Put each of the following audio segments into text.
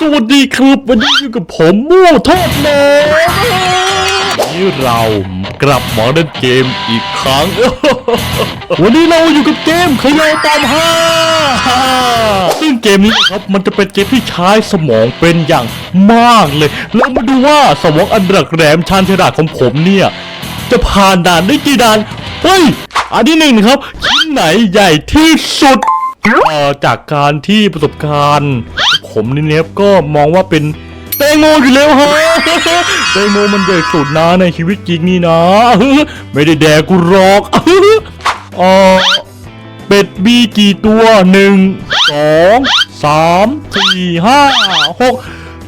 สวัสดีครับวันนี้อยู่กับผมมู่ทอดแหนนี่เรากลับมาเล่นเกมอีกครั้ง วันนี้เราอยู่กับเกมขยายตามห้าซึ่งเกมนี้ครับมันจะเป็นเกมที่ใช้สมองเป็นอย่างมากเลย แล้วมาดูว่าสมองอันดักแหลมชาญฉลาดของผมเนี่ย จะผ่านด่านได้กี่ด่าน เฮ้ย อันที่หนึ่งครับ ชิ้นไหนใหญ่ที่สุดเออจากการที่ประสบการณ์ ผมนี่เนี้ยก็มองว่าเป็นแตงโมอยู่แล้วฮะแตงโมมันใหญ่สุดนะในชีวิตจริงนี่นะ ไม่ได้แดกกูหรอกเออเป็ดมีกี่ตัวหนึ่งสองสามสี่ห้าหก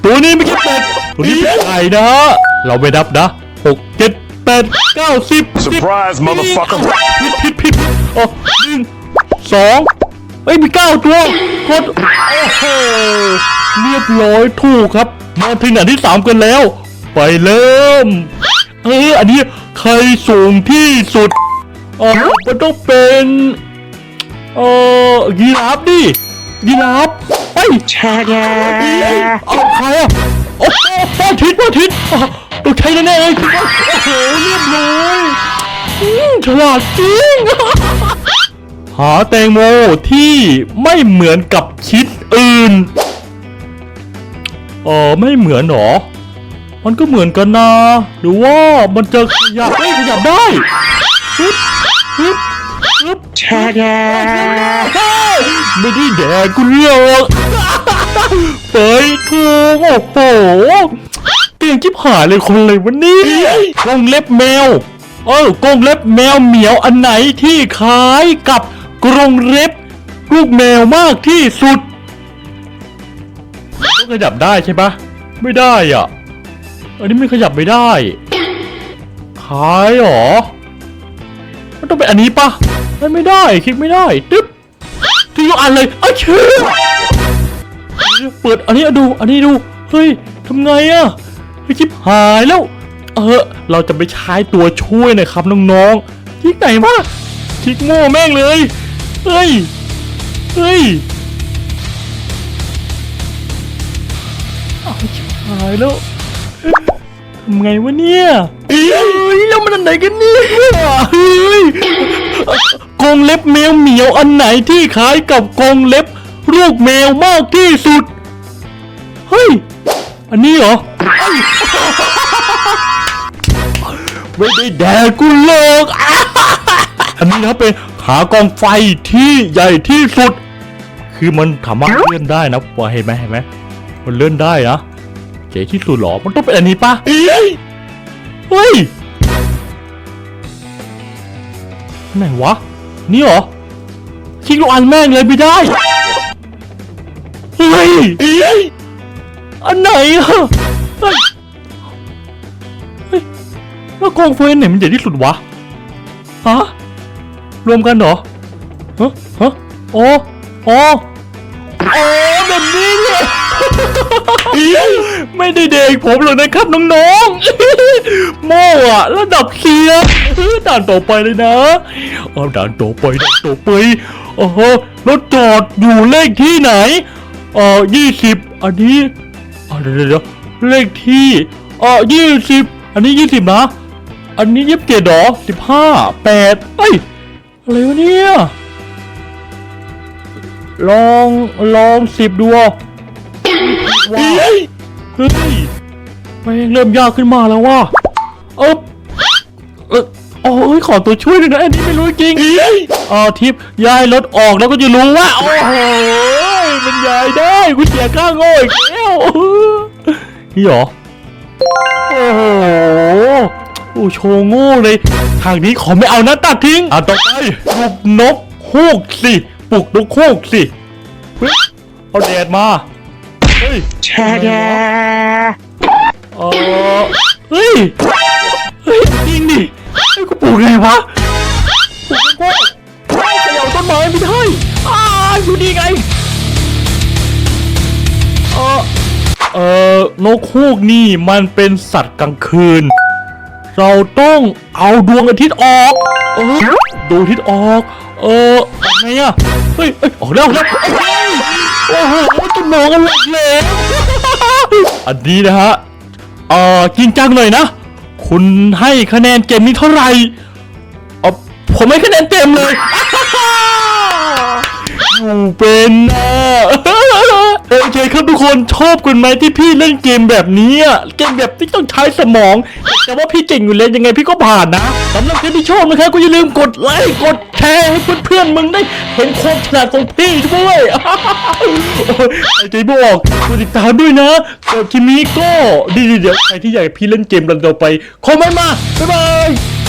ตัวนี้ไม่ใช่เป็ดตัวนี้เป็นไก่นะ เราไม่นับนะหกเจ็ดแปดเก้าสิบ Surprise, motherfucker ผิดผิดผิดอ๋อหนึ่งสอง เอ้ยมีเก้าตัวกดโอ้โหเรียบร้อยถูกครับ มาถึงอันที่สามกันแล้ว ไปเริ่ม เอออันนี้ใครสูงที่สุดเออมันต้องเป็นเออยีราฟดิยีราฟเฮ้ยแช่แกเอาใครอะโอ้โหทิศป้าทิศอะต้องใช้แน่ๆเลยโอ้โหเรียบร้อยฉลาดจริง หาแตงโมที่ไม่เหมือนกับชิ้นอื่น เออไม่เหมือนหรอ มันก็เหมือนกันนะหรือว่ามันจะขยับเอ้ยขยับได้ฮึบฮึบฮึบแช่แกเฮ้ยไม่ได้แดกกูเรียกเปิดถูกโอ้โหเตียงจิบหายเลยคนเลยวันนี้กรงเล็บแมว เออกรงเล็บแมวเหมียวอันไหนที่คล้ายกับ กรงเล็บลูกแมวมากที่สุดต้องขยับได้ใช่ปะไม่ได้อะ อันนี้ไม่ขยับไม่ได้คล้ายหรอมันต้องเป็นอันนี้ปะมันไม่ได้คลิกไม่ได้ตึ๊บที่ยกอันเลยเอ้ยเชื่อเปิดอันนี้ดูอันนี้ดูเฮ้ยทำไงอะเฮ้ยชิบหายแล้ว เออ เราจะไปใช้ตัวช่วยนะครับน้องๆคลิกไหนวะคลิกโง่แม่งเลย เฮ้ย เฮ้ยเอาชิบหายแล้วทำไงวะเนี่ยเฮ้ยแล้วมันอันไหนกันเนี่ยเฮ้ยกรงเล็บแมวเหมียวอันไหนที่คล้ายกับกรงเล็บลูกแมวมากที่สุด เฮ้ย อันนี้เหรอเฮ้ยไม่ได้แดกกูเลิกอันนี้นะเป็น ขากองไฟที่ใหญ่ที่สุด คือมันสามารถเลื่อนได้นะว่าเห็นไหมเห็นไหมมันเลื่อนได้นะเจ๋ที่สุดหรอ มันต้องเป็นอันนี้ปะเฮ้ยเฮ้ยไหนวะ นี่เหรอคลิกลูกอันแม่งเลยไม่ได้ เฮ้ย อันไหนอะเฮ้ยแล้วกองไฟอันไหนมันใหญ่ที่สุดวะ ฮะ รวมกันเหรอฮะฮะอ๋ออ๋ออ๋อแบบนี้เนี่ยไม่ได้เด็กผมหรอกนะครับน้องๆโม่อะระดับเคียร์ด่านต่อไปเลยนะเอาด่านต่อไปด่านต่อไปโอ้โหรถจอดอยู่เลขที่ไหนเอ่อยี่สิบอันนี้อะเดี๋ยวเดี๋ยวเดี๋ยวเลขที่เอ่อยี่สิบอันนี้ยี่สิบนะ อันนี้ยี่สิบเจ็ดหรอสิบห้าแปดเอ้ย อะไรวะเนี่ยลองลองสิบดูอะว้าวเฮ้ยแม่งเริ่มยากขึ้นมาแล้วว่าเออเออโอ้ยขอตัวช่วยหน่อยนะอันนี้ไม่รู้จริงเออทิปย้ายรถออกแล้วก็จะรู้ว่า โอ้โหมันย้ายได้กูเสียค่าโง่อีกแล้วนี่เหรอโอ้โหโอ้โชว์โง่เลย ทางนี้ขอไม่เอานะตัดทิ้ง อะต่อไปปลุกนกฮูกสิปลุกนกฮูกสิเฮ้ยเอาแดดมา เฮ้ยแช่แกเออเฮ้ย เฮ้ยจริงดิไอ้ยกูปลูกไงวะปลูกต้นกล้วยเขย่าต้นไม้ไม่ได้อ้าอยู่ดีไง เออเออนกฮูกนี่มันเป็นสัตว์กลางคืน เราต้องเอาดวงอาทิตย์ออกเออดวงอาทิตย์ออก เออไงอะเฮ้ยเอ้ยออกแล้วออกแล้วเอ้ยโอ้โหต้นหมองกันหลักเลยอันนี้นะฮะเอ่อจริงจังหน่อยนะ คุณให้คะแนนเกมนี้เท่าไหร่เออผมให้คะแนนเต็มเลยอยู่เป็นนะ โอเคครับทุกคนชอบกันไหมที่พี่เล่นเกมแบบนี้อะเกมแบบที่ต้องใช้สมอง แต่ว่าพี่เก่งอยู่แล้วยังไงพี่ก็ผ่านนะสำหรับใครที่ชอบนะครับก็อย่าลืมกดไลค์กดแชร์ให้เพื่อนๆมึงได้ เห็นความฉลาดของพี่ด้วยโอ้ใจไม่อกกดติดตามด้วยนะกับคิมิโก้ดีเดี๋ยวใครที่อยากพี่เล่นเกมรันต่อไปคอมเมนต์มาบ๊ายบาย